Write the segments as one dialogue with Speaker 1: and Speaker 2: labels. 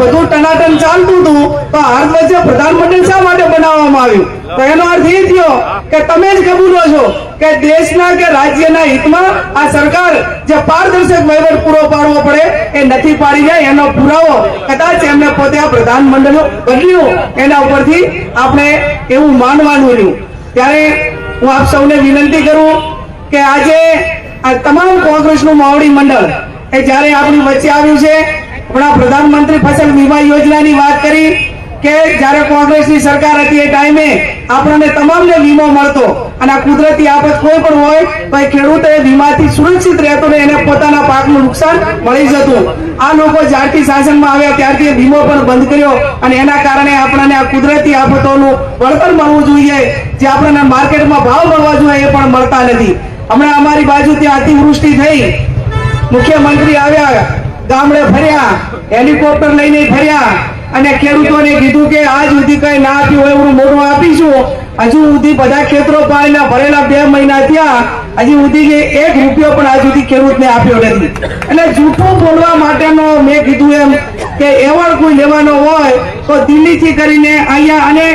Speaker 1: બધું ટનાટન ચાલતું હતું તો હાથ વચ્ચે પ્રધાનમંત્રી શા માટે બનાવવામાં આવ્યું? તો એનો અર્થ એ થયો કે તમે જ કબૂલો છો કે દેશના કે રાજ્યના હિતમાં આ સરકાર જે પારદર્શક વહીવટ પૂરો પાડવો પડે, એ નથી પાડી જાય એનો પુરાવો કદાચ એમને પોતે આ પ્રધાનમંડળ બદલ્યું. એના ઉપરથી આપણે એવું માનવાનું રહ્યું. ત્યારે હું આપ સૌને વિનંતી કરું કે આજે આ તમામ કોંગ્રેસનું માવડી મંડળ, એ જ્યારે આપણી વચ્ચે આવ્યું છે હમણાં પ્રધાનમંત્રી ફસલ વીમા યોજનાની વાત કરી કે જ્યારે કોંગ્રેસની સરકાર હતી એ ટાઈમે આપણને તમામને વીમો મળતો અને કુદરતી આફત કોઈ પણ હોય તો ખેડૂતો એ વીમાથી સુરક્ષિત રહેતો ને એને પોતાના પાકનું નુકસાન મળી જતું. આ લોકો જ્યારથી શાસનમાં આવ્યા ત્યારથી વીમો પણ બંધ કર્યો અને એના કારણે આપણને આ કુદરતી આફતોનું વળતર મળવું જોઈએ. જે આપણને માર્કેટમાં ભાવ મળવા જોઈએ એ પણ મળતા નથી. હમણાં અમારી બાજુ ત્યાં અતિવૃષ્ટિ થઈ. મુખ્યમંત્રી આવ્યા. ગામડે ફર્યા, હેલિકોપ્ટર લઈને ફર્યા અને ખેડૂતોને કીધું કે આજ સુધી કઈ ના આપ્યું હોય એવું મોટું આપીશું. હજુ સુધી બધા ખેતરો પાણીના ભરેલા બે મહિના થયા, હજી સુધી એક રૂપિયો પણ આજ સુધી ખેડૂતને આપ્યો નથી. એટલે જૂઠું બોલવા માટેનો મેં કીધું એમ કે એવોર્ડ કોઈ લેવાનો હોય તો દિલ્હીથી કરીને અહીંયા અને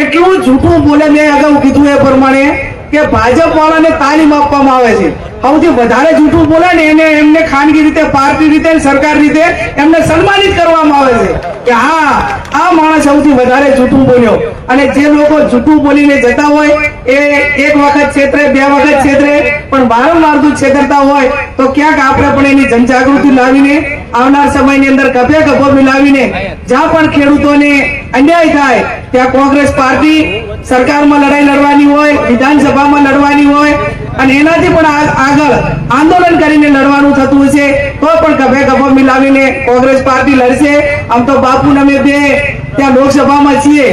Speaker 1: એટલું જૂઠું બોલે મેં અગાઉ કીધું એ પ્રમાણે કે ભાજપ વાળાને તાલીમ આપવામાં આવે છે. સૌથી વધારે જૂઠું બોલે ને એને એમને ખાનગી રીતે પાર્ટી રીતે, સરકાર રીતે એમને સન્માનિત કરવામાં આવે છે કે હા, આ માણસ સૌથી વધારે જૂઠું બોલ્યો. અને જે લોકો જૂઠું બોલીને જતા હોય, એ એક વખત છેતરે, બે વખત છેતરે, પણ વારંવાર જો છેતરતા હોય, તો ક્યાંક આપણે પણ એની જનજાગૃતિ લાવીને, આવનાર સમયની અંદર કભે કભો મિલાવીને, જ્યાં પણ ખેડૂતોને અન્યાય થાય, ત્યાં કોંગ્રેસ પાર્ટી સરકારમાં લડાઈ લડવાની હોય, વિધાનસભામાં લડવાની હોય, અને એનાથી પણ આગળ આંદોલન કરીને લડવાનું થતું હશે, તો પણ કભે કભો મિલાવીને કોંગ્રેસ પાર્ટી લડશે. આમ તો બાપુ ને અમે બે ત્યાં લોકસભામાં છીએ,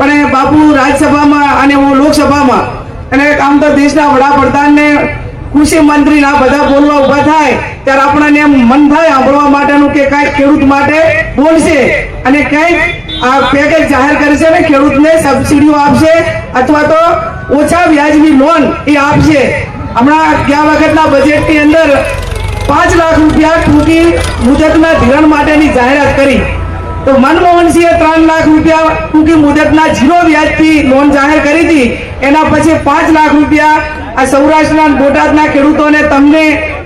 Speaker 1: પણ બાપુ રાજ્યસભામાં અને હું લોકસભામાં. અને આમ તો દેશના વડાપ્રધાનને કૃષિ મંત્રી ના બધા બોલવા ઊભા થાય, ત્યારે આપણને એમ મન થાય સાંભળવા માટેનું કે કંઈક ખેડૂત માટે બોલશે. અને કંઈક આ પેકેજ જાહેર કરશે ને, ખેડૂતને સબસિડીઓ આપશે અથવા તો ઓછા વ્યાજની લોન એ આપશે. હમણાં ગયા વખતના બજેટની અંદર પાંચ લાખ રૂપિયા ટૂંકી મુદતના ધિરાણ માટેની જાહેરાત કરી. તો મનમોહનસિંહે ત્રણ લાખ રૂપિયા ટૂંકી મુદતના ઝીરો વ્યાજથી લોન જાહેર કરી હતી. એના પછી પાંચ લાખ રૂપિયા આ સૌરાષ્ટ્રના બોટાદના ખેડૂતોને તમને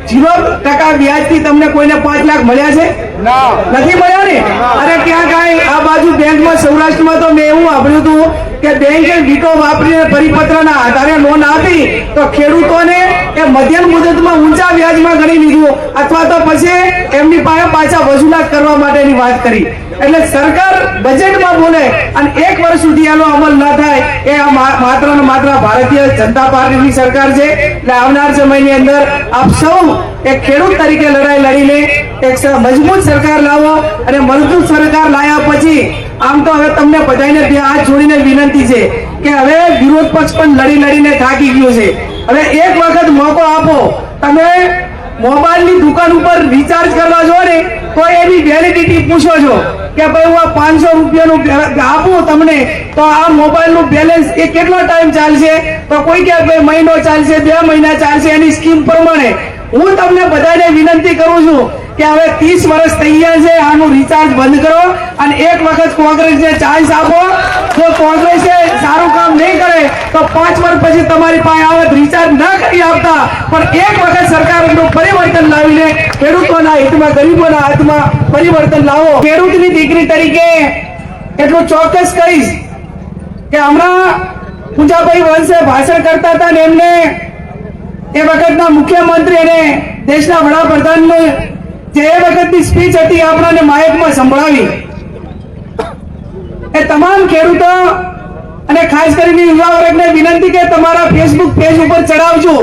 Speaker 1: ઝીરો ટકા વ્યાજથી તમને કોઈને પાંચ લાખ મળ્યા છે? નથી મળ્યા ને? અરે ક્યાં કાંઈ આ બાજુ બેંકમાં, સૌરાષ્ટ્રમાં તો મેં એવું વાપર્યું હતું કે બેંકે ગીતો વાપરીને પરિપત્રના આધારે લોન આપી તો ખેડૂતોને એ મધ્યમ મુદતમાં ઊંચા વ્યાજમાં ગણી લીધું. અથવા તો પછી એમની પાસે પાછા વસૂલાત કરવા માટેની વાત કરી. એટલે સરકાર બજેટમાં બોલે અને એક વર્ષ સુધી આનો અમલ ના થાય એ આ માત્ર ને માત્ર ભારતીય જનતા પાર્ટીની સરકાર છે. એટલે આવનાર સમયની અંદર આપ સૌ એક ખેડૂત તરીકે લડાઈ લડીને એક મજબૂત સરકાર લાવો અને મજબૂત સરકાર લાયા પછી આમ તો હવે તમને બધાને હાથ જોડીને વિનંતી છે કે હવે વિરોધ પક્ષ પણ લડી લડીને થાકી ગયો છે. હવે એક વખત મોકો આપો. તમે મોબાઈલની દુકાન ઉપર રિચાર્જ કરવા જો ને, તો એની વેલિડિટી પૂછો છો કે ભાઈ હું આ પાંચસો રૂપિયાનું આપું તમને, તો આ મોબાઈલનું બેલેન્સ એ કેટલો ટાઈમ ચાલશે? તો કોઈ કે ભાઈ મહિનો ચાલશે, બે મહિના ચાલશે, એની સ્કીમ પ્રમાણે. હું તમને બધાને વિનંતી કરું છું કે હવે ત્રીસ વર્ષ થઈ ગયા છે, આનું રિચાર્જ બંધ કરો અને એક વખત કોંગ્રેસને ચાન્સ આપો. જો કોંગ્રેસે સારું કામ નહીં કરે, તો પાંચ વર્ષ પછી તમારી પાસે આવત રિચાર્જ ના કરી આપતા. પણ એક વખત સરકારનું પરિવર્તન લાવીને ખેડૂતોના હિતમાં, ગરીબોના હાથમાં પરિવર્તન લાવો. ખેડૂતની દીકરી તરીકે એટલું ચોક્કસ કહીશ કે હમણાં પૂજાભાઈ વંશે ભાષણ કરતા હતા ને એમને એ વખતના મુખ્યમંત્રી અને દેશના વડાપ્રધાનનું જે વખતની સ્પીચ હતી, આપણાને માયકમાં સંભળાવી. એ તમામ ખેડૂતો અને ખાસ કરીને યુવા વર્ગને વિનંતી કે તમારા ફેસબુક પેજ ઉપર ચડાવજો.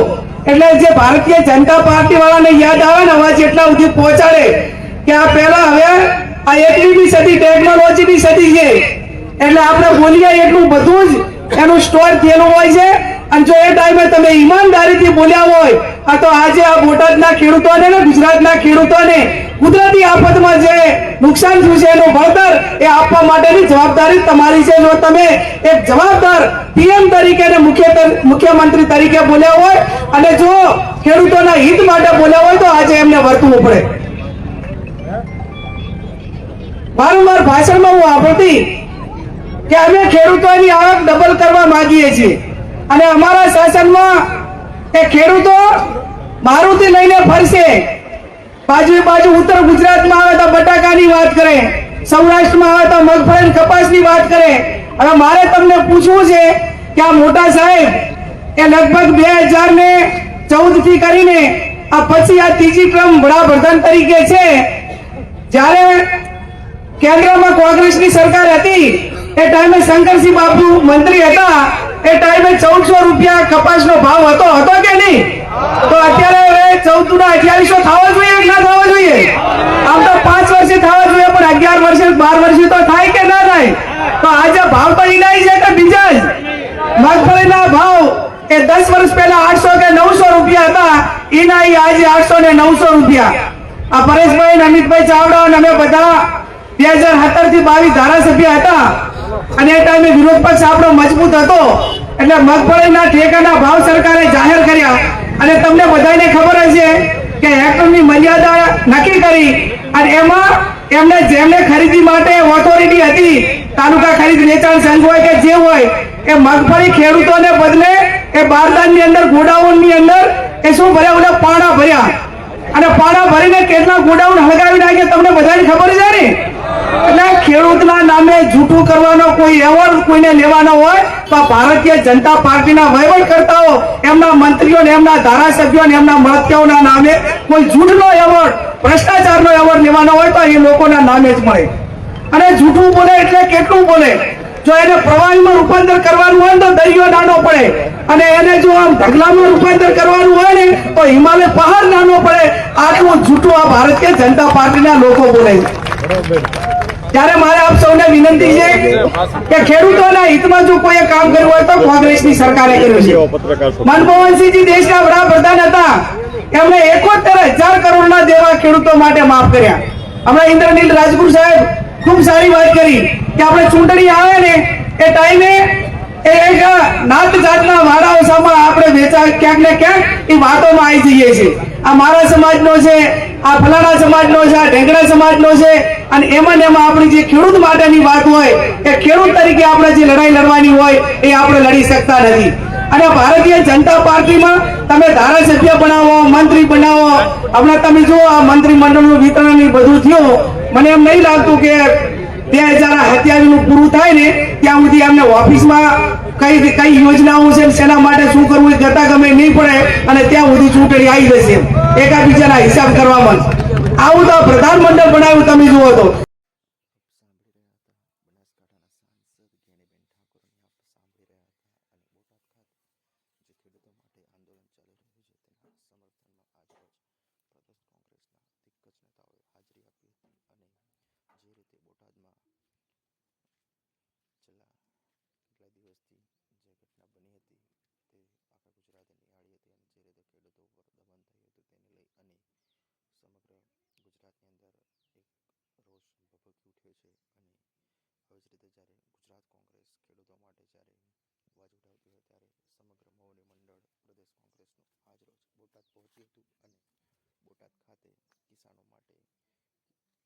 Speaker 1: એટલે જે ભારતીય જનતા પાર્ટી વાળાને યાદ આવે ને અવાજ એટલા સુધી પહોંચાડે કે આ પહેલા હવે આ એકવીસમી સદી ટેકનોલોજીની સદી છે. એટલે આપણે બોલીએ એટલું બધું જ એનું સ્ટોર થયેલું હોય છે. અને જો એ ટાઈમે તમે ઈમાનદારીથી બોલ્યા હોય આ તો આજે આ બોટાદના ખેડૂતોને ને ગુજરાતના ખેડૂતોને કુદરતી આફતમાં જે નુકસાન થયું છે એનું વળતર એ આપવા માટેની જવાબદારી તમારી છે. જો તમે એક જવાબદાર પીએમ તરીકે અને મુખ્ય મુખ્યમંત્રી તરીકે બોલ્યા હોય અને જો ખેડૂતોના હિત માટે બોલ્યા હોય તો આજે એમને વર્તવું પડે. વારંવાર ભાષણમાં હું આપતી કે અમે ખેડૂતોની આવક ડબલ કરવા માંગીએ છીએ. અને અમારા શાસનમાં એ ખેડૂતો મારુતિ લઈને ફરશે. બાજુ બાજુ ઉત્તર ગુજરાતમાં આવે તો બટાકાની વાત કરે. સૌરાષ્ટ્રમાં આવે તો મગફળી કપાસની વાત કરે. હવે મારે તમને પૂછવું છે કે આ મોટા સાહેબ, એ લગભગ બે હજાર ને ચૌદથી કરીને આ પછી આ ત્રીજી ટર્મ વડાપ્રધાન તરીકે છે. જ્યારે કેન્દ્રમાં કોંગ્રેસની સરકાર હતી, એ ટાઈમે શંકરસિંહ બાપુ મંત્રી હતા, એ ટાઈમે ચૌદસો રૂપિયા કપાસનો ભાવ હતો હતો કે નહીં તો અત્યારે હવે ચૌદ ના અઠ્યાવીસો થવા જોઈએ કે ના થવા જોઈએ આમ તો પાંચ વર્ષે થવા જોઈએ પણ અગિયાર વર્ષે બાર વર્ષે તો થાય કે ના થાય તો આજે ભાવ તો ઇનાય છે કે બીજા જ મગફળીના ભાવ એ દસ વર્ષ પહેલા આઠસો કે નવસો રૂપિયા હતા. એના આજે આઠસો ને નવસો રૂપિયા. આ પરેશભાઈ અમિતભાઈ ચાવડા અને અમે બધા બે હજાર સત્તરથી બાવીસ ધારાસભ્ય હતા. અને એ ટાઈમે વિરોધ પક્ષ આપણો મજબૂત હતો. એટલે મગફળીના ઠેકાના ભાવ સરકારે જાહેર કર્યા. અને તમને બધાને ખબર હશે કે હેક્ટરની મર્યાદા નક્કી કરી. અને એમાં એમને જેમને ખરીદી માટે ઓથોરિટી હતી, તાલુકા ખરીદ વેચાણ સંઘ હોય કે જે હોય, એ મગફળી ખેડૂતોને બદલે એ બારદાનની અંદર, ગોડાઉનની અંદર એ શું ભર્યા બધા પાણા ભર્યા? અને પાણા ભરીને કેટલા ગોડાઉન હળગાવી નાખે તમને બધાને ખબર છે ને? એટલે ખેડૂતના નામે જૂઠું કરવાનો કોઈ એવોર્ડ કોઈને લેવાનો હોય તો ભારતીય જનતા પાર્ટીના વહીવટકર્તાઓ એમના મંત્રીઓ ને એમના ધારાસભ્યો ને એમના મળતિયાઓના નામે કોઈ જૂઠનો એવોર્ડ, ભ્રષ્ટાચારનો એવોર્ડ લેવાનો હોય તો એ લોકોના નામે જ મળે. અને જૂઠું બોલે એટલે કેટલું બોલે? જો એને પ્રવાહીમાં રૂપાંતર કરવાનું હોય તો દરિયો નાનો પડે. અને એને જો આમ ઢગલામાં રૂપાંતર કરવાનું હોય ને તો હિમાલય પહાડ નાનો પડે. આટલું જૂઠું આ ભારતીય જનતા પાર્ટીના લોકો બોલે છે. ત્યારે મારે આપ સૌને વિનંતી છે કે ખેડૂતોના હિતમાં જો કોઈ કામ કર્યું હોય તો કોંગ્રેસની સરકારે કર્યું છે. મનમોહનસિંહજી દેશના વડાપ્રધાન હતા. એમણે એકોતેર હજાર કરોડના દેવા ખેડૂતો માટે માફ કર્યા. હમણાં ઇન્દ્રનીલ રાજગુરુ સાહેબ ખૂબ સારી વાત કરી કે આપણે ચૂંટણી આવે ને એ ટાઈમે એ એક નાત જાતના વાડાઓ સામે આપણે વેચા ક્યાંક ને ક્યાંક એ વાતોમાં આવી જઈએ છીએ. આ મારા સમાજનો છે, આ ફલાણા સમાજનો છે, આ ઢેંગડા સમાજનો છે અને એમાં ને એમાં આપણી જે ખેડૂત માટેની વાત હોય, એ ખેડૂત તરીકે આપણે જે લડાઈ લડવાની હોય, એ આપણે લડી શકતા નથી. અને ભારતીય જનતા પાર્ટીમાં તમે ધારાસભ્ય બનાવો, મંત્રી બનાવો, હમણાં તમે જુઓ આ મંત્રી મંડળનું વિતરણ બધું થયું. મને એમ નહીં લાગતું કે ત્યાં હજાર હત્યાનું પૂરું થાય ને ત્યાં સુધી અમને ઓફિસમાં કઈ કઈ યોજનાઓ છે શેના માટે શું કરવું જતા ગમે નહીં પડે અને ત્યાં સુધી ચૂંટણી આવી જશે એકાબીજાના હિસાબ કરવામાં આવું તો પ્રધાનમંડળ બનાવ્યું તમે જુઓ તો.
Speaker 2: જે રીતે બોટાદમાં છેલ્લા કેટલા દિવસથી જે ઘટના બની હતી તે આખા ગુજરાતે નિહાળી હતી અને જે રીતે ખેડૂતો ઉપર દમન થયું હતું તેને લઈ અને સમગ્ર ગુજરાતની અંદર એક રોષ ભભકી ઉઠ્યો છે અને હવે જ રીતે જ્યારે ગુજરાત કોંગ્રેસ ખેડૂતો માટે જ્યારે અવાજ ઉઠાવતી હોય ત્યારે સમગ્ર મૌની મંડળ પ્રદેશ કોંગ્રેસનું આજ રોજ બોટાદ પહોંચ્યું હતું અને બોટાદ ખાતે કિસાનો માટે